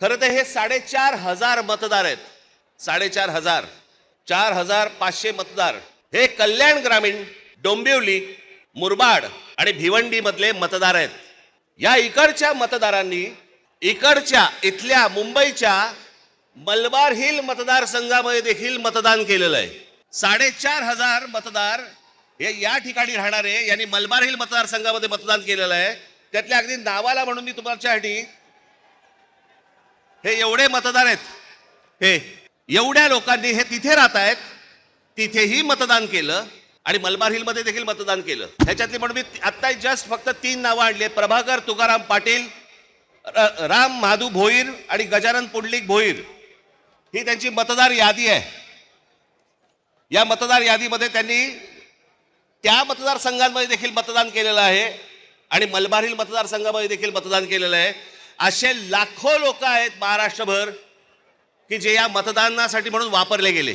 खरं तर हे साडेचार हजार मतदार आहेत. साडेचार हजार. चार हजार पाचशे मतदार. हे कल्याण ग्रामीण डोंबिवली मुरबाड आणि भिवंडी मधले मतदार आहेत. या इकडच्या मतदारांनी इकडच्या इथल्या मुंबईच्या मलबार हिल मतदारसंघामध्ये देखील मतदान केलेलं आहे. साडेचार हजार मतदार हे या ठिकाणी राहणारे यांनी मलबार हिल मतदारसंघामध्ये मतदान केलेलं आहे. त्यातल्या अगदी नावाला म्हणून मी तुमच्यासाठी हे एवढे मतदार आहेत. हे एवढ्या लोकांनी हे तिथे राहत आहेत तिथेही मतदान केलं आणि मलबार हिलमध्ये देखील मतदान केलं. ह्याच्यातली म्हणून मी आत्ता जस्ट फक्त तीन नावं आणली प्रभाकर तुकाराम पाटील र- राम माधू भोईर आणि गजानन पुंडलिक भोईर. ही त्यांची मतदार यादी आहे. या मतदार यादीमध्ये त्यांनी त्या मतदारसंघांमध्ये देखील मतदान केलेलं आहे आणि मलबार हिल मतदारसंघामध्ये देखील मतदान केलेलं आहे. असे लाखो लोक आहेत महाराष्ट्रभर की जे या मतदानासाठी म्हणून वापरले गेले.